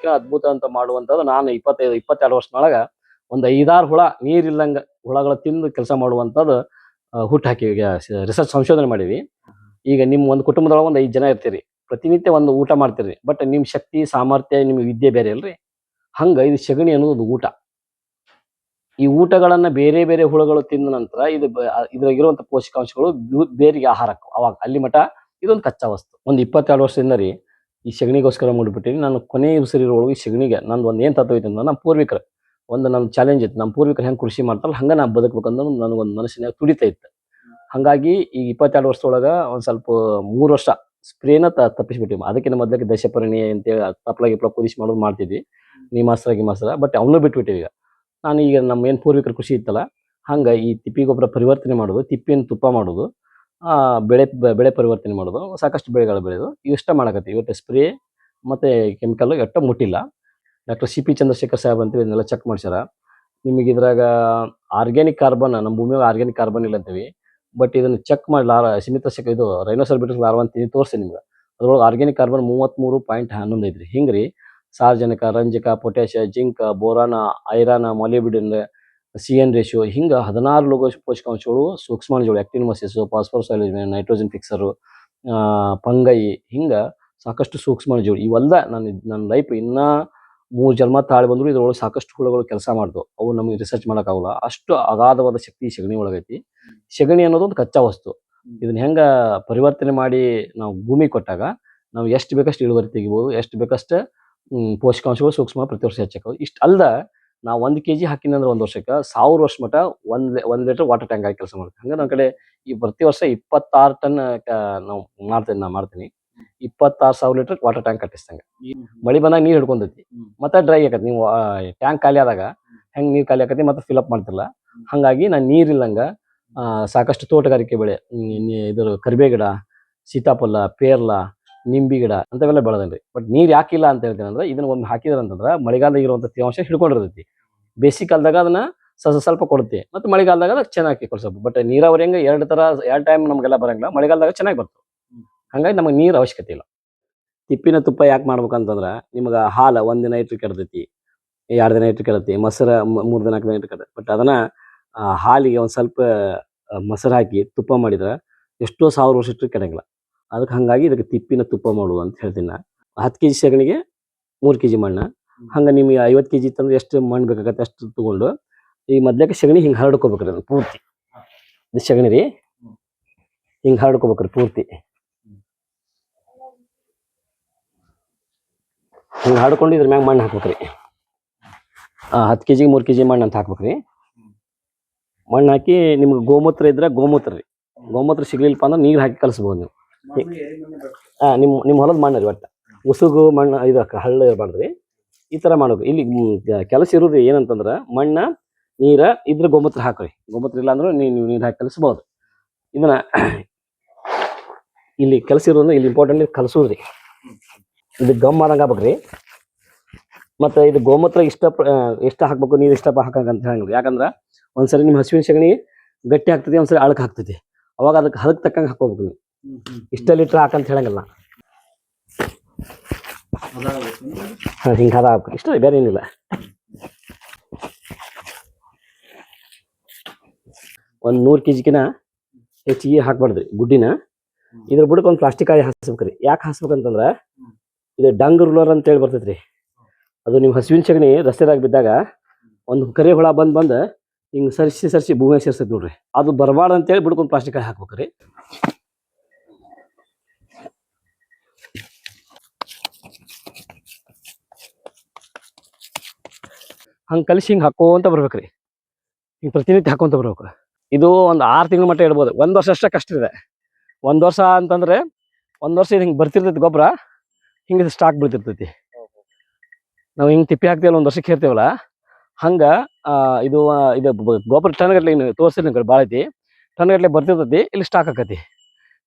ಉಳಿದಕ್ಕಿಂತ ಅದ್ಭುತ ಅಂತ ಮಾಡುವಂಥದ್ದು ನಾನು ಇಪ್ಪತ್ತೈದು, ಇಪ್ಪತ್ತೆರಡು ವರ್ಷದೊಳಗ ಒಂದು ಐದಾರು ಹುಳ, ನೀರಿಲ್ಲಂಗ ಹುಳಗಳ ತಿಂದು ಕೆಲಸ ಮಾಡುವಂಥದ್ದು ಹುಟ್ಟು ಹಾಕಿ ರಿಸರ್ಚ್ ಸಂಶೋಧನೆ ಮಾಡೀವಿ. ಈಗ ನಿಮ್ಮ ಒಂದು ಕುಟುಂಬದೊಳಗೆ ಒಂದು ಐದು ಜನ ಇರ್ತೀರಿ. ಪ್ರತಿನಿತ್ಯ ಒಂದು ಊಟ ಮಾಡ್ತೀರಿ ಬಟ್ ನಿಮ್ಮ ಶಕ್ತಿ, ಸಾಮರ್ಥ್ಯ ನಿಮ್ಮ ವಿದ್ಯೆ ಬೇರೆ ಅಲ್ರಿ ಹಂಗ ಇದು ಸಗಣಿ ಅನ್ನೋದು ಒಂದು ಊಟ. ಈ ಊಟಗಳನ್ನ ಬೇರೆ ಬೇರೆ ಹುಳುಗಳು ತಿಂದ ನಂತರ ಇದು ಇದ್ರಾಗಿರುವಂಥ ಪೋಷಕಾಂಶಗಳು ಬೇರಿಗೆ ಆಹಾರ ಆಕ್ಕವು. ಅವಾಗ ಅಲ್ಲಿ ಮಠ ಇದೊಂದು ಕಚ್ಚಾ ವಸ್ತು. ಒಂದು ಇಪ್ಪತ್ತೆರಡು ವರ್ಷದಿಂದ ರೀ ಈ ಸಗಣಿಗೋಸ್ಕರ ಮಾಡಿಬಿಟ್ಟಿನಿ. ನಾನು ಕೊನೆ ಉಸಿರಿರೋಳಗೆ ಈ ಸಗಣಿಗೆ ನಂದು ಒಂದು ಏನು ತತ್ವ ಐತೆ ಅಂದ್ರೆ ನಮ್ಮ ಪೂರ್ವಿಕರು. ಒಂದು ನನ್ನ ಚಾಲೆಂಜ್ ಇತ್ತು. ನಮ್ಮ ಪೂರ್ವಿಕರು ಹೆಂಗೆ ಕೃಷಿ ಮಾಡ್ತಾರಲ್ಲ, ಹಂಗೆ ನಾ ಬದುಕಬೇಕಂದ್ರೆ ನನಗೊಂದು ಮನಸ್ಸಿನಾಗ ತುಡಿತಾ ಇತ್ತು. ಹಾಗಾಗಿ ಈ ಇಪ್ಪತ್ತೆರಡು ವರ್ಷದೊಳಗೆ ಒಂದು ಸ್ವಲ್ಪ ಮೂರು ವರ್ಷ ಸ್ಪ್ರೇನ ತ ತಪ್ಪಿಸ್ಬಿಟ್ಟಿವಿ. ಅದಕ್ಕಿಂತ ಮೊದಲಕ್ಕೆ ದಶಪರ್ಣಿ ಅಂತೇಳಿ ತಪ್ಪಲ ಗಿಪ್ಲ ಕುದಿಸಿ ಮಾಡೋದು ಮಾಡ್ತಿದ್ವಿ. ನೀ ನೀಮಾಸ್ತ್ರ ಗಿಮಾಸ್ತ್ರ ಬಟ್ ಅವನು ಬಿಟ್ಬಿಟ್ಟಿವಿ ಈಗ. ನಾನು ಈಗ ನಮ್ಮ ಏನು ಪೂರ್ವಿಕರ ಕೃಷಿ ಇತ್ತಲ್ಲ, ಹಂಗೆ ಈ ತಿಪ್ಪಿ ಗೊಬ್ಬರ ಪರಿವರ್ತನೆ ಮಾಡೋದು, ತಿಪ್ಪಿನ ತುಪ್ಪ ಮಾಡೋದು ಬೆಳೆ ಬೆಳೆ ಪರಿವರ್ತನೆ ಮಾಡೋದು, ಸಾಕಷ್ಟು ಬೆಳೆಗಳು ಬೆಳೆದು ಇಷ್ಟ ಮಾಡಕತ್ತೀವಿ. ಇವತ್ತು ಸ್ಪ್ರೇ ಮತ್ತು ಕೆಮಿಕಲ್ ಎಟ್ಟ ಮುಟ್ಟಿಲ್ಲ. Doctor C P Chandrashekhar Saheb ಅಂತ ಇದನ್ನೆಲ್ಲ ಚೆಕ್ ಮಾಡ್ಸ್ಯಾರ. ನಿಮಗೆ ಇದ್ರಾಗ ಆರ್ಗ್ಯಾನಿಕ್ ಕಾರ್ಬನ್ ನಮ್ಮ ಭೂಮಿಯಾಗ ಆರ್ಗ್ಯಾನಿಕ್ ಕಾರ್ಬನ್ ಇಲ್ಲ ಅಂತೀವಿ. ಬಟ್ ಇದನ್ನು ಚೆಕ್ ಮಾಡಿ, ಲಾರ, ಸೀಮಿತ ಶಕ ಇದು ರೈನೋಸರ್ ಬಿಟ್ಟು ಲಾರ್ವ ಅಂತ ತೋರಿಸಿ ನಿಮ್ಗೆ. ಅದ್ರೊಳಗೆ ಆರ್ಗ್ಯಾನಿಕ್ ಕಾರ್ಬನ್ ಮೂವತ್ತ್ಮೂರು ಪಾಯಿಂಟ್ ಹನ್ನೊಂದು ಐತ್ರಿ. ಹಿಂಗೆ ರೀ ಸಾರ್ವಜನಿಕ ರಂಜಕ potash zinc, boron, iron molybdenum C N ratio ಹಿಂಗೆ ಹದಿನಾರು ಲೋಗ ಪೋಷಕಾಂಶಗಳು ಸೂಕ್ಷ್ಮಾಣುಗಳು actinomycetes phosphorus nitrogen fixer fungi ಹಿಂಗೆ ಸಾಕಷ್ಟು ಸೂಕ್ಷ್ಮಾಣುಜೀವಿ ಇವೆಲ್ಲ ನನ್ನ ನನ್ನ ಲೈಫ್ ಇನ್ನೂ ಮೂರು ಜನ್ಮ ತಾಳಿ ಬಂದರೂ ಇದ್ರೊಳಗೆ ಸಾಕಷ್ಟು ಹುಳುಗಳು ಕೆಲಸ ಮಾಡ್ದು ಅವು ನಮಗೆ ರಿಸರ್ಚ್ ಮಾಡೋಕ್ಕಾಗಲ್ಲ. ಅಷ್ಟು ಅಗಾಧವಾದ ಶಕ್ತಿ ಸೆಗಣಿ ಒಳಗೈತಿ. ಸಗಣಿ ಅನ್ನೋದು ಒಂದು ಕಚ್ಚಾ ವಸ್ತು. ಇದನ್ನ ಹೆಂಗ ಪರಿವರ್ತನೆ ಮಾಡಿ ನಾವು ಭೂಮಿ ಕೊಟ್ಟಾಗ ನಾವು ಎಷ್ಟು ಬೇಕಷ್ಟು ಇಳುವರಿ ತೆಗಿಬೋದು, ಎಷ್ಟು ಬೇಕಷ್ಟು ಪೋಷಕಾಂಶಗಳು ಸೂಕ್ಷ್ಮ ಪ್ರತಿ ವರ್ಷ ಹೆಚ್ಚಾಕವು ಇಷ್ಟು ಅಲ್ದ ನಾವು ಒಂದು ಕೆ ಜಿ ಹಾಕಿನಂದ್ರೆ ಒಂದು ವರ್ಷಕ್ಕೆ ಸಾವಿರ ವರ್ಷ ಮಟ್ಟ ಒಂದು ಒಂದು ಲೀಟರ್ ವಾಟರ್ ಟ್ಯಾಂಕ್ ಆಗಿ ಕೆಲಸ ಮಾಡ್ತೀವಿ. ಹಂಗೆ ನನ್ನ ಕಡೆ ಈ ಪ್ರತಿ ವರ್ಷ ಇಪ್ಪತ್ತಾರು ಟನ್ ನಾವು ಮಾಡ್ತೀನಿ ನಾ ಮಾಡ್ತೀನಿ. ಇಪ್ಪತ್ತಾರು ಸಾವಿರ ಲೀಟರ್ ವಾಟರ್ ಟ್ಯಾಂಕ್ ಕಟ್ಟಿಸ್ತಂಗೆ ಮಳಿ ಬಂದಾಗ ನೀರು ಹಿಡ್ಕೊಂಡೈತಿ ಮತ್ತೆ ಡ್ರೈ ಆಗತ್ತೆ ನೀವು ಟ್ಯಾಂಕ್ ಖಾಲಿ ಆದಾಗ ಹೆಂಗೆ ನೀರು ಖಾಲಿ ಆಕತಿ ಮತ್ತೆ ಫಿಲ್ ಅಪ್ ಮಾಡ್ತಿಲ್ಲ ಹಂಗಾಗಿ ನಾನು ನೀರಿಲ್ಲಂಗ ಸಾಕಷ್ಟು ತೋಟಗಾರಿಕೆ ಬೆಳೆ ಇದರ ಕರಿಬೇಗಿಡ ಇದ್ರ ಕರಿಬೇ ಗಿಡ ಸೀತಾಫಲ ಪೇರ್ಲ ನಿಂಬಿ ಗಿಡ ಅಂತವೆಲ್ಲ ಬೆಳೆದನ್ರಿ ಬಟ್ ನೀರು ಯಾಕಿಲ್ಲ ಅಂತ ಹೇಳ್ತೀನಿ ಅಂದ್ರೆ ಇದನ್ನ ಒಂದು ಹಾಕಿದ್ರೆ ಅಂತಂದ್ರೆ ಮಳೆಗಾಲದಾಗ ಇರುವಂತ ತೇವಾಂಶ ಹಿಡ್ಕೊಂಡಿರ್ತೈತಿ. ಬೇಸಿಗೆ ಕಾಲದಾಗ ಅದನ್ನ ಸ್ವಲ್ಪ ಸ್ವಲ್ಪ ಕೊಡುತ್ತೆ. ಮತ್ತೆ ಮಳೆಗಾಲದಾಗ ಅದಕ್ಕೆ ಚೆನ್ನಾಗಿ ಸ್ವಲ್ಪ ಬಟ್ ನೀರಾವರಿ ಹೆಂಗೆ ಎರಡು ತರ ಎರಡು ಟೈಮ್ ನಮಗೆಲ್ಲ ಬರಂಗಿಲ್ಲ. ಮಳೆಗಾಲದಾಗ ಚೆನ್ನಾಗಿ ಬರ್ತದೆ. ಹಂಗಾಗಿ ನಮಗೆ ನೀರು ಅವಶ್ಯಕತೆ ಇಲ್ಲ. ತಿಪ್ಪಿನ ತುಪ್ಪ ಯಾಕೆ ಮಾಡ್ಬೇಕಂತಂದ್ರೆ ನಿಮ್ಗೆ ಹಾಲು ಒಂದಿನ ಇಟ್ಟು ಕೆಡ್ತೈತಿ, ಎರಡು ದಿನ ಇಟ್ಟು ಕೆಡತಿ ಮೊಸರು ಮೂರು ದಿನ, ನಾಲ್ಕು ದಿನ ಇಟ್ಟು ಕೆಡತ್ತೆ. ಬಟ್ ಅದನ್ನ ಹಾಲಿಗೆ ಒಂದು ಸ್ವಲ್ಪ ಮೊಸರು ಹಾಕಿ ತುಪ್ಪ ಮಾಡಿದ್ರೆ ಎಷ್ಟೋ ಸಾವಿರ ವರ್ಷ ಇಟ್ಟು ಕೆಡಂಗಿಲ್ಲ. ಅದಕ್ಕೆ ಹಂಗಾಗಿ ಇದಕ್ಕೆ ತಿಪ್ಪಿನ ತುಪ್ಪ ಮಾಡು ಅಂತ ಹೇಳ್ತೀನಿ ನಾ. ಹತ್ತು ಕೆ ಜಿ ಸಗಣಿಗೆ ಮೂರು ಕೆ ಜಿ ಮಣ್ಣು. ಹಂಗೆ ನಿಮಗೆ ಐವತ್ತು ಕೆ ಜಿ ತಂದ್ರೆ ಎಷ್ಟು ಮಣ್ಣು ಬೇಕಾಗತ್ತೆ ಅಷ್ಟು ತೊಗೊಂಡು ಈ ಮೊದ್ಲಕ್ಕೆ ಸಗಣಿ ಹಿಂಗೆ ಹರಡ್ಕೋಬೇಕ್ರಿ ಅದನ್ನು ಪೂರ್ತಿ. ಇದು ಸಗಣಿ ರೀ. ಹಿಂಗೆ ಹರಡ್ಕೋಬೇಕ್ರಿ ಪೂರ್ತಿ. ಹಿಂಗೆ ಹರಡ್ಕೊಂಡು ಇದ್ರ ಮ್ಯಾಗ ಮಣ್ಣು ಹಾಕ್ಬೇಕ್ರಿ. ಹತ್ತು ಕೆ ಜಿಗೆ ಮೂರು ಕೆ ಜಿ ಮಣ್ಣು ಅಂತ ಹಾಕ್ಬೇಕ್ರಿ. ಮಣ್ಣು ಹಾಕಿ ನಿಮ್ಗೆ ಗೋಮೂತ್ರ ಇದ್ರೆ ಗೋಮೂತ್ರ ರೀ. ಗೋಮೂತ್ರ ಸಿಗ್ಲಿಲ್ಲಪ್ಪ ಅಂದ್ರೆ ನೀರು ಹಾಕಿ ಕಲಿಸ್ಬೋದು ನೀವು. ನಿಮ್ಮ ನಿಮ್ಮ ಹೊಲದ ಮಣ್ಣು ರೀ ಒಟ್ಟು. ಉಸುಗು ಮಣ್ಣು ಇದು ಹಳ್ಳ ಇರಬಾರ್ದು ರೀ ಈ ಥರ ಮಾಡ್ಬೇಕು. ಇಲ್ಲಿ ಕೆಲಸ ಇರೋದು ಏನಂತಂದ್ರೆ ಮಣ್ಣ ನೀರ ಇದ್ರ ಗೋಮೂತ್ರ ಹಾಕ್ರಿ. ಗೋಮೂತ್ರ ಇಲ್ಲ ಅಂದ್ರೆ ನೀವು ನೀರು ಹಾಕಿ ಕಲಿಸ್ಬೋದು. ಇದನ್ನ ಇಲ್ಲಿ ಕೆಲಸ ಇಲ್ಲಿ ಇಂಪಾರ್ಟೆಂಟ್ ಕಲಸೋದು ರೀ ಇದು ಗಮ್ ಆದಂಗೆ ಆಗ್ಬೇಕ್ರಿ. ಮತ್ತು ಇದು ಗೋಮೂತ್ರ ಇಷ್ಟ ಎಷ್ಟು ಹಾಕ್ಬೇಕು ನೀರು ಇಷ್ಟಪ್ಪ ಹಾಕಂಗ ಅಂತ ಹೇಳಂಗಿಲ್ಲ. ಯಾಕಂದ್ರೆ ಒಂದ್ಸರಿ ನಿಮ್ಮ ಹಸುವಿನ ಸಗಣಿ ಗಟ್ಟಿ ಆಗ್ತದೆ ಒಂದ್ಸರಿ ಅಳಕ್ಕೆ ಹಾಕ್ತೈತಿ ಅವಾಗ ಅದಕ್ಕೆ ಹಲಕ್ಕೆ ತಕ್ಕಂಗೆ ಹಾಕೋಬೇಕು ನೀವು. ಇಷ್ಟ ಲೀಟ್ರ್ ಹಾಕಂತ ಹೇಳಂಗಿಲ್ಲ. ಹಿಂಗ ಹಿಂಗ್ ಹದ ಹಾಕ್ಬೇಕು ಇಷ್ಟ ಬೇರೆ ಏನಿಲ್ಲ. ಒಂದ್ ನೂರ್ ಕೆ ಜಿಕಿನ ಹೆಚ್ಚಿಗೆ ಹಾಕ್ಬಾರ್ದ್ರಿ, ಗುಡ್ಡಿನ. ಇದ್ರ ಬುಡಕ್ ಒಂದ್ ಪ್ಲಾಸ್ಟಿಕ್ ಕಾಯಿ ಹಾಸ್ಬೇಕ್ರಿ. ಯಾಕೆ ಹಾಸ್ಬೇಕಂತಂದ್ರ, ಇದು ಡಂಗ್ ರೂಲರ್ ಅಂತ ಹೇಳಿ ಬರ್ತೈತ್ರಿ. ಅದು ನಿಮ್ಮ ಹಸುವಿನ ಸಗಣಿ ರಸ್ತೆದಾಗ ಬಿದ್ದಾಗ ಒಂದು ಕರಿ ಹುಳ ಬಂದ್ ಬಂದ್ ಹಿಂಗ್ ಸರಿಸಿ ಸರಿಸಿ ಭೂಮಿ ಸೇರ್ಸೈತಿ ನೋಡ್ರಿ. ಅದು ಬರಬಾರ್ದು ಅಂತೇಳಿ ಬಿಡ್ಕೊಂಡು ಪ್ಲಾಸ್ಟಿಕ್ ಕಾಯಿ ಹಾಕ್ಬೇಕ್ರಿ. ಹಂಗೆ ಕಲಿಸಿ ಹಿಂಗೆ ಹಾಕೋಂತ ಬರ್ಬೇಕ್ರಿ. ಹಿಂಗೆ ಪ್ರತಿನಿತ್ಯ ಹಾಕೊಂತ ಬರ್ಬೇಕು. ಇದು ಒಂದು ಆರು ತಿಂಗಳ ಮಟ್ಟ ಇಡ್ಬೋದು. ಒಂದು ವರ್ಷ ಅಷ್ಟೇ ಕಷ್ಟ ಇದೆ. ಒಂದು ವರ್ಷ ಅಂತಂದ್ರೆ ಒಂದು ವರ್ಷ ಇದು ಹಿಂಗೆ ಬರ್ತಿರ್ತೈತಿ ಗೊಬ್ಬರ ಹಿಂಗೆ ಸ್ಟಾಕ್ ಬೀಳ್ತಿರ್ತೈತಿ. ನಾವು ಹಿಂಗೆ ತಿಪ್ಪಿ ಹಾಕ್ತೇವಲ್ಲ ಒಂದು ವರ್ಷಕ್ಕೆ ಹೇರ್ತೀವಲ್ಲ ಹಂಗೆ ಇದು ಇದು ಗೊಬ್ಬರ ಟನ್ಗಟ್ಲೆ ಹಿಂಗೆ ತೋರಿಸಿದ ಕಡೆ ಭಾಳ ಐತಿ. ಟನ್ಗಟ್ಲೆ ಬರ್ತಿರ್ತೈತಿ, ಇಲ್ಲಿ ಸ್ಟಾಕ್ ಹಾಕತಿ.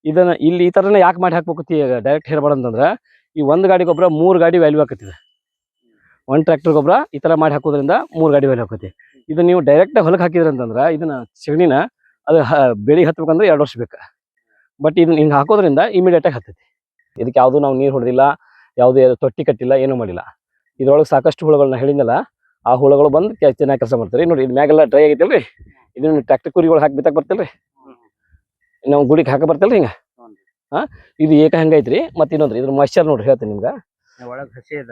ಇದನ್ನು ಇಲ್ಲಿ ಈ ಥರನೇ ಯಾಕೆ ಮಾಡಿ ಹಾಕ್ಬೇಕು ಡೈರೆಕ್ಟ್ ಹೇರ್ಬಾರ್ದು ಅಂತಂದ್ರೆ, ಈ ಒಂದು ಗಾಡಿ ಗೊಬ್ಬರ ಮೂರು ಗಾಡಿ ವ್ಯಾಲ್ಯೂ ಆಕತಿದೆ ಒಂದು ಟ್ರ್ಯಾಕ್ಟರ್ ಗೊಬ್ಬರ ಈ ಥರ ಮಾಡಿ ಹಾಕೋದ್ರಿಂದ ಮೂರು ಗಾಡಿ ಮೇಲೆ ಹಾಕೋತಿ ಇದು ನೀವು ಡೈರೆಕ್ಟ್ ಹೊಲಕ್ಕೆ ಹಾಕಿದ್ರಿ ಅಂತಂದ್ರೆ ಇದನ್ನ ಸಗಣಿನ ಅದು ಬೆಳಿಗ್ಗೆ ಹತ್ಬೇಕಂದ್ರೆ ಎರಡು ವರ್ಷ ಬೇಕು. ಬಟ್ ಇದನ್ನ ಹಿಂಗೆ ಹಾಕೋದ್ರಿಂದ ಇಮಿಡಿಯೇಟ್ ಆಗಿ ಹತ್ತೈತಿ. ಇದಕ್ಕೆ ಯಾವುದು ನಾವು ನೀರು ಹೊಡೆದಿಲ್ಲ ಯಾವುದೇ ತೊಟ್ಟಿ ಕಟ್ಟಿಲ್ಲ ಏನೂ ಮಾಡಿಲ್ಲ. ಇದ್ರೊಳಗೆ ಸಾಕಷ್ಟು ಹುಳುಗಳನ್ನ ಹೇಳಿದ್ನಲ್ಲ ಆ ಹುಳುಗಳು ಬಂದು ಚೆನ್ನಾಗಿ ಕೆಲಸ ಮಾಡ್ತಾರೆ ನೋಡಿ ಇದು ಮ್ಯಾಗೆಲ್ಲ ಡ್ರೈ ಆಗೈತಲ್ರಿ ಇದನ್ನ ಟ್ರ್ಯಾಕ್ಟರ್ ಕುರಿಗಳು ಹಾಕಿ ಬಿತ್ತಾಕ ಬರ್ತಲ್ರಿ? ನಾವು ಗುಡಿಗೆ ಹಾಕ ಬರ್ತಲ್ರಿ ಹಿಂಗ? ಹಾಂ? ಇದು ಏಕ ಹಂಗೈತ್ರಿ? ಮತ್ತೆ ಇನ್ನೊಂದ್ರಿ ಇದ್ರ ಮಾಯ್ಚರ್ ನೋಡ್ರಿ ಹೇಳ್ತೀನಿ ನಿಮ್ಗೆ. ಒಳಗ್ ಹಸಿ ಅದ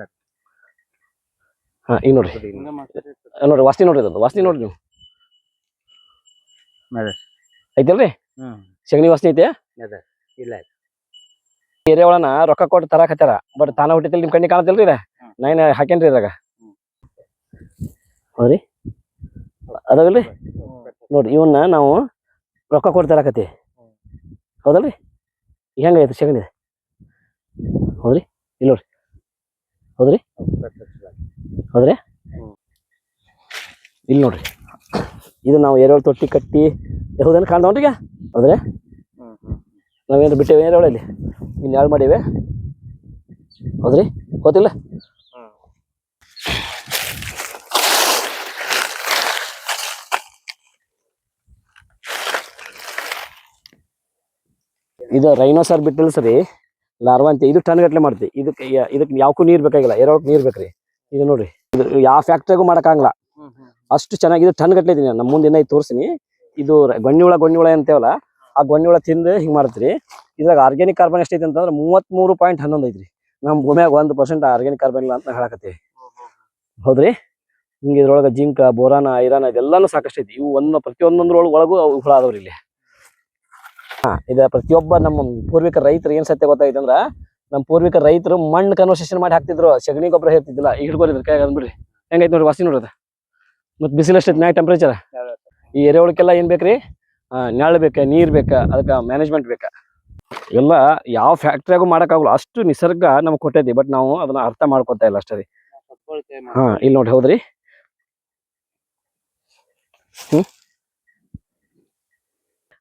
ಹಾ ಈಗ ನೋಡ್ರಿ ನೋಡ್ರಿ ವಾಸನೆ ನೋಡ್ರಿ ಅದು. ವಾಸ್ತಿ ನೋಡ್ರಿ ನೀವು. ಐತಲ್ರಿ ಸಗಣಿ ವಾಸ್ನಿ ಐತೆ? ಇಲ್ಲ ಏರಿಯಾ ಒಳನ ರೊಕ್ಕ ಕೊಟ್ಟು ತರಾಕ್ ಹತ್ತಾರ ಬಟ್ ತಾನ ಹುಟ್ಟಿತಿಲ್ ನಿಮ್ ಕಣ್ಣಿ ಕಾಣತಿಲ್ರಿ ಇದ? ನೈನ್ ಹಾಕೇನ್ರಿ ಇದ್ರಾಗ. ಹೌದ್ರಿ? ಅದಾಗಲ್ರಿ ನೋಡ್ರಿ ಇವನ್ನ ನಾವು ರೊಕ್ಕ ಕೊಟ್ಟು ತರಾಕತ್ತಿ ಹೌದಲ್ರಿ? ಹೆಂಗೈತೆ ಸಗಣಿ ಹೌದ್ರಿ? ಇಲ್ಲ ನೋಡ್ರಿ. ಹೌದ್ರಿ? ಹೌದ್ರಿ ಇಲ್ಲಿ ನೋಡ್ರಿ. ಇದು ನಾವು ಎರೆಹುಳ ತೊಟ್ಟಿ ಕಟ್ಟಿ ಹೌದೇನು ಕಾಣ್ತಾವ್ರಿ ಈಗ? ಹೌದ್ರಿ ನಾವೇನು ಬಿಟ್ಟೇವೆ ಇಲ್ಲಿ? ಇನ್ನು ಯಾಳು ಮಾಡಿವೆ? ಹೌದ್ರಿ? ಗೊತ್ತಿಲ್ಲ? ಇದು ರೈನೋಸಾರ್ ಬಿಟ್ಟಿಲ್ಲ ಸರಿ. ಲಾರ್ವಾ ಅಂತ ಇದು ಟನ್ ಗಟ್ಟಲೆ ಮಾಡ್ತೀವಿ ಇದಕ್ಕೆ ಇದಕ್ಕೆ ಯಾವಕ್ಕೂ ನೀರು ಬೇಕಾಗಿಲ್ಲ? ಎರೆಹುಳಕ್ಕೆ ನೀರು ಬೇಕ್ರಿ. ಇದು ನೋಡ್ರಿ ಇದು ಯಾವ ಫ್ಯಾಕ್ಟ್ರಿಗೂ ಮಾಡಕ್ಕಾಗಲ್ಲ. ಅಷ್ಟು ಚೆನ್ನಾಗಿದೆ ಟನ್ ಗಟ್ಲೆ ಇದೀನಿ ನಮ್ಮ ಮುಂದಿನ ಇದು ತೋರಿಸಿನಿ ಇದು ರ- ಗೊಣ್ಣಿಹುಳ ಗೊಣ್ಣಿಹುಳ ಅಂತೇವಲ್ಲ ಆ ಗೊಣ್ಣಿಹುಳ ತಿಂದು ಹಿಂಗ್ ಮಾಡ್ತೀರಿ. ಇದ್ರಾಗ ಆರ್ಗ್ಯಾನಿಕ್ ಕಾರ್ಬನ್ ಎಷ್ಟೈತೆ ಅಂತಂದ್ರೆ ಮೂವತ್ಮೂರು ಪಾಯಿಂಟ್ ಹನ್ನೊಂದು ಐತ್ರಿ. ನಮ್ಮ ಭೂಮಿಯಾಗ ಒಂದು ಪರ್ಸೆಂಟ್ ಆರ್ಗ್ಯಾನಿಕ್ ಕಾರ್ಬನ್ ಇಲ್ಲ ಅಂತ ಹೇಳಕತ್ತೀವಿ. ಹೌದ್ರಿ? ಹಿಂಗೆ ಇದ್ರೊಳಗೆ ಜಿಂಕ ಬೋರಾನ ಐರಾನ ಇದೆಲ್ಲಾನು ಸಾಕಷ್ಟು ಐತಿ. ಇವು ಒಂದು ಪ್ರತಿಯೊಂದೊಂದ್ರೊಳಗೆ ಒಳಗೂ ಹುಳ ಅದಾವ್ರಿ ಇಲ್ಲಿ. ಹಾ ಇದ ಪ್ರತಿಯೊಬ್ಬ ನಮ್ಮ ಪೂರ್ವಿಕ ರೈತರು ಏನ್ ಸತ್ಯ ಗೊತ್ತಾಯ್ತು ಅಂದ್ರ ನಮ್ಮ ಪೂರ್ವಿಕ ರೈತರು ಮಣ್ಣು ಕನ್ವರ್ಸೇಷನ್ ಮಾಡಿ ಹಾಕ್ತಿದ್ರು. ಸಗಣಿ ಗೊಬ್ಬರ ಹೇಳ್ತಿದ್ದಿಲ್ಲ. ಈಗ ಹಿಡ್ಕೊಂಡಿದ್ರು ಕೈ ಅಂದ್ಬಿಡ್ರಿ ಹೆಂಗೈತೆ ನೋಡಿ ವಾಸಿ ನೋಡೋದು ಮತ್ತೆ ಬಿಸಿಲು ಅಷ್ಟೈತೆ ಮ್ಯಾಗ ಟೆಂಪ್ರೇಚರ್ ಈ ಎರೆಹುಳಕ್ಕೆಲ್ಲ ಏನ್ ಬೇಕ್ರಿ? ಆ, ನೆರಳು ಬೇಕಾ ನೀರ್ ಬೇಕಾ ಅದಕ್ಕೆ ಮ್ಯಾನೇಜ್ಮೆಂಟ್ ಬೇಕಾ. ಎಲ್ಲ ಯಾವ ಫ್ಯಾಕ್ಟ್ರಿಯಾಗೂ ಮಾಡೋಕ್ಕಾಗಲ್ಲ. ಅಷ್ಟು ನಿಸರ್ಗ ನಮ್ಗೆ ಕೊಟ್ಟೈತಿ. ಬಟ್ ನಾವು ಅದನ್ನ ಅರ್ಥ ಮಾಡ್ಕೊತಾ ಇಲ್ಲ ಅಷ್ಟೇ ರೀ. ಹಾ ಇಲ್ಲಿ ನೋಡಿ ಹೌದ್ರಿ? ಹ್ಮ್.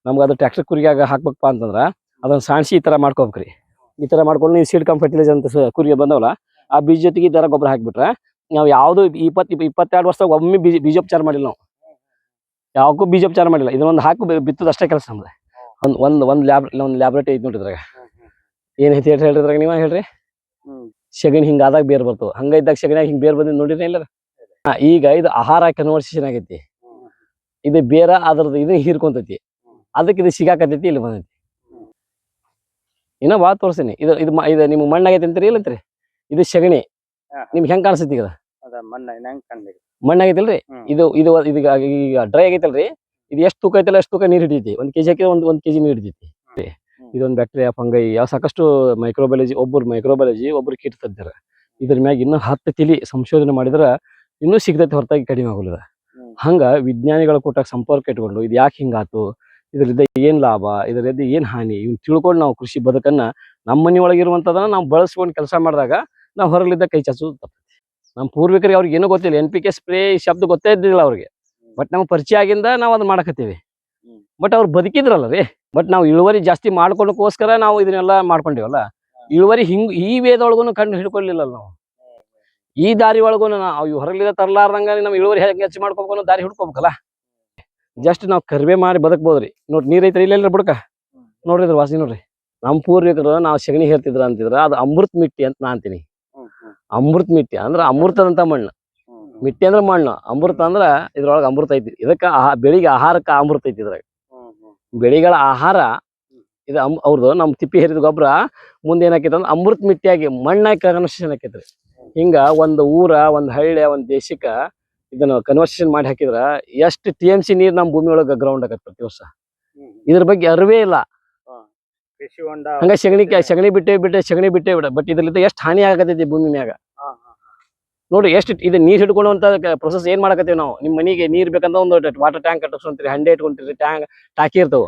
ನಮ್ಗೆ ಅದು ಟ್ಯಾಕ್ಟರ್ ಕುರಿಗಾಗ ಹಾಕ್ಬೇಕಪ್ಪ ಅಂತಂದ್ರ ಅದನ್ನ ಸಾಣಿಸಿ ಈ ಥರ ಮಾಡ್ಕೋಬೇಕ್ರಿ. ಈ ತರ ಮಾಡ್ಕೊಂಡು ನೀವು ಸೀಡ್ ಕಮ್ ಫರ್ಟಿಲೈಸರ್ ಅಂತ ಕುರಿಗೆ ಬಂದವಲ್ಲ, ಆ ಬೀಜ ಜೊತೆಗೆ ಈ ತರ ಗೊಬ್ಬರ ಹಾಕ್ಬಿಟ್ರೆ ನಾವು ಯಾವುದು ಇಪ್ಪತ್ ಇಪ್ಪ- ಇಪ್ಪತ್ತೆರಡು ವರ್ಷದಾಗ ಒಮ್ಮೆ ಬೀಜ ಬೀಜೋಪಚಾರ ಮಾಡಿಲ್ಲ ನಾವು. ಯಾವಕ್ಕೂ ಬೀಜೋಪಚಾರ ಮಾಡಿಲ್ಲ. ಇದನ್ನೊಂದು ಹಾಕು ಬಿತ್ತದ ಅಷ್ಟೇ ಕೆಲಸ ನಮ್ದು. ಒಂದ್ ಒಂದ್ ಒಂದ್ ಲ್ಯಾಬ್ ಒಂದು ಲ್ಯಾಬ್ರೇಟರಿ ಐತಿ ನೋಡಿದ್ರಾಗ ಏನೈತಿ ಹೇಳ್ರಿ ಹೇಳ್ರಿ ಇದ್ರಾಗ ನೀವ ಹೇಳ್ರಿ? ಸೆಗಣಿ ಹಿಂಗೆ ಹಿಂಗಾದಾಗ ಬೇರ್ ಬರ್ತವ ಹಂಗ ಇದ್ದಾಗ ಸೆಗಣಿಯಾಗ ಹಿಂಗ್ ಬೇರ್ ಬಂದಿದ್ ನೋಡಿರಿ ಇಲ್ಲ ಈಗ ಇದು ಆಹಾರ ಕನ್ವರ್ಸೇಷನ್ ಆಗೈತಿ ಇದು ಬೇರ ಅದ್ರದ್ದು ಇದು ಹೀರ್ಕೊಂತೈತಿ. ಅದಕ್ಕೆ ಇದು ಸಿಗಾಕತೈತಿ, ಇಲ್ಲಿ ಬಂದೈತಿ. ಇನ್ನ ಭಾಳ ತೋರಿಸ್ತೀನಿ ಇದು ಇದು ಮ- ಇದು ನಿಮ್ಗೆ ಮಣ್ಣಾಗೈತೆ ಅಂತೀರಿ ಇಲ್ಲ ಅಂತೀರಿ ಇದು ಸಗಣಿ. ಹಾ. ನಿಮ್ಗೆ ಹೆಂಗ್ ಕಾಣಿಸ್ತೈತಿ ಈಗ? ಅದ ಮಣ್ಣ ಹೆಂಗ್ ಮಣ್ಣಾಗೈತಿಲ್ರಿ? ಹ್ಮ್. ಇದು ಇದು ಇದು ಈಗ ಈಗ ಡ್ರೈ ಆಗೈತಲ್ರಿ? ಇದು ಎಷ್ಟು ತೂಕ ಐತಲ್ಲ ಎಷ್ಟು ತೂಕ ನೀರು ಹಿಡಿತೈತಿ. ಒಂದ್ ಕೆಜಿ ಹಾಕಿದ್ರೆ ಒಂದ್ ಒಂದ್ ಕೆಜಿ ನೀರು ಹಿಡಿತೈತಿ. ಇದೊಂದು ಬ್ಯಾಕ್ಟೀರಿಯಾ ಫಂಗೈ ಯಾವ ಸಾಕಷ್ಟು ಮೈಕ್ರೋಬಯಾಲಜಿ ಒಬ್ಬರು ಮೈಕ್ರೋಬಯಾಲಜಿ ಒಬ್ರು ಕೀಟ ತಜ್ಞರ ಇದ್ರ ಮ್ಯಾಗ ಇನ್ನೂ ಹತ್ತು ತಿಳಿ ಸಂಶೋಧನೆ ಮಾಡಿದ್ರ ಇನ್ನೂ ಸಿಗ್ತೈತಿ ಹೊರತಾಗಿ ಕಡಿಮೆ ಆಗೋಲ್ಲ. ಹ್ಮ್. ಹಂಗ ವಿಜ್ಞಾನಿಗಳ ಕೂಟ ಸಂಪರ್ಕ ಇಟ್ಕೊಂಡು ಇದು ಯಾಕೆ ಹಿಂಗಾತು? ಇದರಿಂದ ಏನ್ ಲಾಭ ಇದರಿಂದ ಏನ್ ಹಾನಿ ಇವ್ನ ತಿಳ್ಕೊಂಡು ನಾವು ಕೃಷಿ ಬದುಕನ್ನ ನಮ್ಮ ಮನೆಯೊಳಗಿರುವಂಥದ್ದನ್ನು ನಾವು ಬಳಸ್ಕೊಂಡು ಕೆಲಸ ಮಾಡಿದಾಗ ನಾವು ಹೊರಗಲಿದ್ದ ಕೈ ಚಾಚೋದು ತಪ್ಪತ್ತೆ ನಮ್ಮ ಪೂರ್ವಿಕರಿಗೆ ಅವ್ರಿಗೆ ಏನೂ ಗೊತ್ತಿಲ್ಲ ಎನ್ ಪಿ ಕೆ ಸ್ಪ್ರೇ ಶಬ್ದ ಗೊತ್ತೇ ಇದ್ದಿಲ್ಲ ಅವ್ರಿಗೆ. ಬಟ್ ನಮ್ಗೆ ಪರಿಚಯ ಆಗಿಂದ ನಾವು ಅದನ್ನ ಮಾಡಕತ್ತೀವಿ. ಬಟ್ ಅವ್ರು ಬದುಕಿದ್ರಲ್ಲ ರೀ ಬಟ್ ನಾವು ಇಳುವರಿ ಜಾಸ್ತಿ ಮಾಡ್ಕೊಳ್ಳೋಕೋಸ್ಕರ ನಾವು ಇದನ್ನೆಲ್ಲ ಮಾಡ್ಕೊಂಡಿವಲ್ಲ. ಇಳುವರಿ ಹಿಂಗ್ ಈ ವೇದೊಳಗೂ ಕಂಡು ಹಿಡ್ಕೊಳ್ಳಿಲ್ಲ ನಾವು. ಈ ದಾರಿ ಒಳಗೂ ನಾವು ಹೊರಲಿದ ತರ್ಲಾರ್ದಂಗ ನಮ್ಮ ಇಳುವರಿ ಹೆಂಗ್ ಹೆಚ್ಚು ಮಾಡ್ಕೋಬೇಕು ಅನ್ನೋ ದಾರಿ ಹಿಡ್ಕೋಬೇಕಲ್ಲ. ಜಸ್ಟ್ ನಾವು ಕರಿವೆ ಮಾಡಿ ಬದಕ್ಬೋದ್ರಿ. ನೋಡ್ರಿ ನೀರ್ ಐತ್ರಿ ಇಲ್ಲ ಇಲ್ರಿ ಬುಡಕ? ನೋಡ್ರಿ ಇದ್ರ ವಾಸನೆ ನೋಡ್ರಿ. ನಮ್ಮ ಪೂರ್ವಿಕರು ನಾವು ಸಗಣಿ ಹೇಳ್ತಿದ್ರ ಅಂತಿದ್ರ ಅದು ಅಮೃತ್ ಮಿಟ್ಟಿ ಅಂತ ನಾ ಅಂತೀನಿ. ಅಮೃತ್ ಮಿಟ್ಟಿ ಅಂದ್ರ ಅಮೃತದಂತ ಮಣ್ಣು. ಮಿಟ್ಟಿ ಅಂದ್ರ ಮಣ್ಣು ಅಮೃತ ಅಂದ್ರ ಇದ್ರೊಳಗ ಅಮೃತ ಐತಿ. ಇದಕ್ಕ ಆಹಾ- ಬೆಳಿಗ್ಗೆ ಆಹಾರಕ್ಕ ಅಮೃತ ಐತಿ ಇದ್ರಾಗ. ಬೆಳೆಗಳ ಆಹಾರ ಇದು ಅಮ್ ಅವ್ರದ್ದು ನಮ್ಮ ತಿಪ್ಪಿ ಹೇರಿದ ಗೊಬ್ಬರ ಮುಂದೆ ಏನಾಕೈತೆ ಅಂದ್ರೆ ಅಮೃತ ಮಿಟ್ಟಿಯಾಗಿ ಮಣ್ಣಾಗಿ ಕನ್ವರ್ಸೇಷನ್ ಆಕೈತ್ರಿ ಹಿಂಗ ಒಂದು ಊರ ಒಂದು ಹಳ್ಳಿ ಒಂದು ದೇಶಕ್ಕ ಇದನ್ನ ಕನ್ವರ್ಸೇಷನ್ ಮಾಡಿ ಹಾಕಿದ್ರ ಎಷ್ಟು ಟಿ ಎಂ ಸಿ ನೀರ್ ನಮ್ಮ ಭೂಮಿ ಒಳಗ ಗ್ರೌಂಡ್ ಆಗತ್ತೆ ಪ್ರತಿ ವರ್ಷ? ಇದ್ರ ಬಗ್ಗೆ ಅರಿವೇ ಇಲ್ಲ. ಹಂಗ ಸಗಣಿ ಸಗಣಿ ಬಿಟ್ಟೆ ಬಿಟ್ಟೆ ಸಗಣಿ ಬಿಟ್ಟೆ ಬಿಡ. ಬಟ್ ಇದ್ರಲ್ಲಿ ಎಷ್ಟು ಹಾನಿ ಆಗತೈತಿ ಭೂಮಿ ಮ್ಯಾಗ? ನೋಡಿ ಎಷ್ಟು ಇದು ನೀರ್ ಹಿಡ್ಕೊಳ್ಳುವಂತ ಪ್ರೊಸೆಸ್ ಏನ್ ಮಾಡಕತ್ತೀವಿ ನಾವು? ನಿಮ್ಮ ಮನೆಗೆ ನೀರ್ ಬೇಕಂತ ಒಂದು ವಾಟರ್ ಟ್ಯಾಂಕ್ ಕಟ್ಟಿಸ್ಕೊಂತೀರಿ ಹಂಡೆ ಇಟ್ಕೊಂತೀರಿ ಟ್ಯಾಂಕ್ ಟಾಕಿ ಇರ್ತಾವ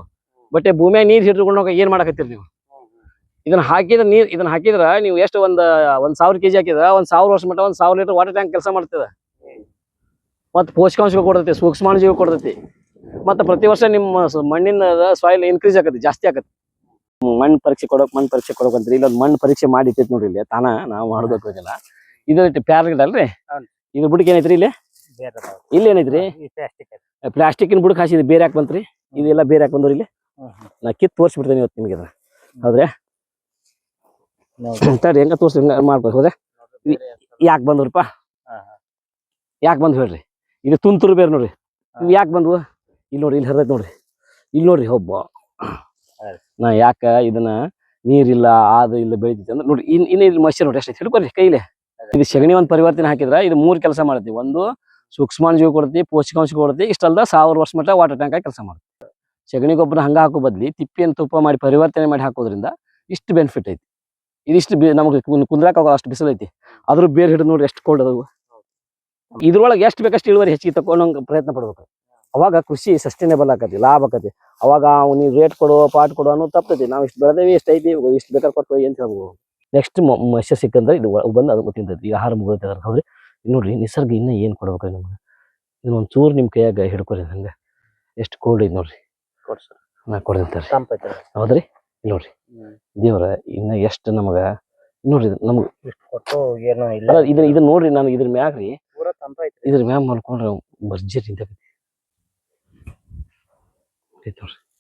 ಬಟ್ ಭೂಮಿಯಾಗ ನೀರ್ ಹಿಡ್ಕೊಂಡು ಏನ್ ಮಾಡಕತ್ತೀರಿ ನೀವು? ಇದನ್ನ ಹಾಕಿದ್ರೆ ನೀರ್ ಇದನ್ನ ಹಾಕಿದ್ರ ನೀವು ಎಷ್ಟು ಒಂದ್ ಒಂದ್ ಸಾವಿರ ಕೆಜಿ ಹಾಕಿದ್ರ ಒಂದ್ ಸಾವಿರ ವರ್ಷ ಮಟ್ಟ ಒಂದ್ ಸಾವಿರ ಲೀಟರ್ ವಾಟರ್ ಟ್ಯಾಂಕ್ ಕೆಲಸ ಮಾಡ್ತದ. ಮತ್ತ್ ಪೋಷಕಾಂಶಗಳು ಕೊಡ್ತೈತಿ ಸೂಕ್ಷ್ಮಾಣುಜೀವಿ ಕೊಡ್ತೈತಿ. ಮತ್ತು ಪ್ರತಿ ವರ್ಷ ನಿಮ್ಮ ಮಣ್ಣಿನ ಸಾಯಿಲ್ ಇನ್ಕ್ರೀಸ್ ಆಗತ್ತೆ ಜಾಸ್ತಿ ಆಗತ್ತೆ ಮಣ್ಣು ಪರೀಕ್ಷೆ ಕೊಡೋಕೆ ಮಣ್ಣು ಪರೀಕ್ಷೆ ಕೊಡೋಕ್ ಅಂತೀರಿ ಇಲ್ಲೊಂದು ಮಣ್ಣು ಪರೀಕ್ಷೆ ಮಾಡಿ ಇಟ್ಟೈತಿ ನೋಡ್ರಿ ಇಲ್ಲಿ ತಾನ ನಾವು ಮಾಡಬೇಕು ಇದೆಲ್ಲ ಇದು ಪ್ಯಾರ್ ಗಿಡ ಅಲ್ರಿ. ಇದು ಬುಡಕ್ ಏನೈತ್ರಿ ಇಲ್ಲಿ. ಇಲ್ಲಿ ಏನೈತ್ರಿ. ಪ್ಲಾಸ್ಟಿಕ್ಕಿನ ಬುಡಕ್ ಹಾಸಿದ್ ಬೇರೆ ಯಾಕೆ ಬಂತ್ರಿ? ಇದೆಲ್ಲ ಬೇರೆ ಯಾಕೆ ಬಂದ್ರಿ ಇಲ್ಲಿ. ನಾ ಕಿತ್ತು ತೋರಿಸ್ಬಿಡ್ತೇನೆ ಇವತ್ತು ನಿಮಗೆ ಅದನ್ನ ಹೌದ್ರೆ. ತಡ್ರಿ ಹೆಂಗ ತೋರಿಸ್ತೀನಿ ಹೆಂಗ ಹೌದ್ರೆ? ಯಾಕೆ ಬಂದ್ರಪ್ಪ. ಯಾಕೆ ಬಂದು ಹೇಳ್ರಿ? ಇದು ತುಂತುರು ಬೇರೆ ನೋಡ್ರಿ. ಇವು ಯಾಕೆ ಬಂದ್ವು? ಇಲ್ಲಿ ನೋಡ್ರಿ ಇಲ್ಲಿ ಹರಿದೈತೆ ನೋಡ್ರಿ. ಇಲ್ಲಿ ನೋಡ್ರಿ ಒಬ್ಬ. ನಾ ಯಾಕೆ ಇದನ್ನ ನೀರಿಲ್ಲ ಅದು ಇಲ್ಲ ಬೆಳಿತೈತಿ ಅಂದ್ರೆ ನೋಡ್ರಿ ಇನ್ ಇನ್ನು ಇಲ್ಲಿ ಮನುಷ್ಯ ನೋಡ್ರಿ ಎಷ್ಟು ಹಿಡ್ಕೊಳ್ರಿ ಕೈಲೆ. ಇದು ಸಗಣಿ ಒಂದು ಪರಿವರ್ತನೆ ಹಾಕಿದ್ರೆ ಇದು ಮೂರು ಕೆಲಸ ಮಾಡುತ್ತೆ ಒಂದು ಸೂಕ್ಷ್ಮಾಣುಜೀವಿ ಕೊಡ್ತಿ ಪೋಷಕಾಂಶ ಕೊಡ್ತಿ ಇಷ್ಟಲ್ದ ಸಾವಿರ ವರ್ಷ ಮಟ್ಟ ವಾಟರ್ ಟ್ಯಾಂಕ್ ಆಗಿ ಕೆಲಸ ಮಾಡುತ್ತೆ ಸಗಣಿ ಗೊಬ್ಬರ ಹಂಗೆ ಹಾಕೋ ಬದ್ಲಿ ತಿಪ್ಪಿಯನ್ನು ತುಪ್ಪ ಮಾಡಿ ಪರಿವರ್ತನೆ ಮಾಡಿ ಹಾಕೋದ್ರಿಂದ ಇಷ್ಟು ಬೆನಿಫಿಟ್ ಐತಿ. ಇದಿಷ್ಟು ಬಿ ನಮಗೆ ಕುಂದ್ರಾಕ ಅಷ್ಟು ಬಿಸಿಲು ಐತಿ ಅದ್ರ ಬೇರೆ ಹಿಡಿದು ನೋಡ್ರಿ ಎಷ್ಟು ಕೋಲ್ಡ್ ಅದಾವು. ಇದ್ರೊಳಗೆ ಎಷ್ಟು ಬೇಕಷ್ಟು ಇಳುವರಿ ಹೆಚ್ಚಿಗೆ ತಗೊಂಡಂಗೆ ಪ್ರಯತ್ನ ಪಡ್ಬೇಕು. ಅವಾಗ ಕೃಷಿ ಸಸ್ಟೈನೇಬಲ್ ಆಕತಿ ಲಾಭ ಆಕತಿ. ಅವಾಗ ನೀವು ರೇಟ್ ಕೊಡು ಪಾಟ್ ಕೊಡು ಅನ್ನೋದು ತಪ್ತೈತಿ. ನಾವು ಇಷ್ಟು ಬೆಳೆದೇವಿ ಇಷ್ಟು ಐತಿ ಇಷ್ಟು ಬೇಕಾದ್ರೆ ಕೊಟ್ಟು ಅಂತ ಹೇಳ್ಬೋದು. ನೆಕ್ಸ್ಟ್ ಮಸ್ಯ ಸಿಕ್ಕಂದ್ರೆ ಇದು ಬಂದು ಅದು ತಿಂತೈತಿ. ಈಗ ಆಹಾರ ಮುಗಿದೈತೆ ಅದ್ರ ಹೌದ್ರಿ? ಇದ್ ನೋಡ್ರಿ ನಿಸರ್ಗ ಇನ್ನೂ ಏನು ಕೊಡ್ಬೇಕ್ರಿ ನಮ್ಗೆ? ಒಂದು ಚೂರು ನಿಮ್ಮ ಕೈಯಾಗ ಹಿಡ್ಕೊರಿ ಹಂಗೆ. ಎಷ್ಟು ಕೋಲ್ಡ್ ಐತಿ ನೋಡ್ರಿ. ನಾ ಕೊಡ್ದಂತಾರೆ ಹೌದ್ರಿ? ನೋಡ್ರಿ. ದೇವ್ರ ಇನ್ನ ಎಷ್ಟು ನಮಗ? ನೋಡ್ರಿ ನಮ್ಗೆ ಇಷ್ಟು ಕೊಟ್ಟು ಏನು ಇಲ್ಲ. ಅಲ್ಲ ಇದನ್ನ ನೋಡ್ರಿ ನಾನು ಇದ್ರ ಮ್ಯಾಗ್ರಿ. ಇದ್ರ ಮ್ಯಾಗ ಮಲ್ಕೊಂಡ್ರೆ ಭರ್ಜರಿ ನಿಂತೈತಿ ನೋಡ್ರಿ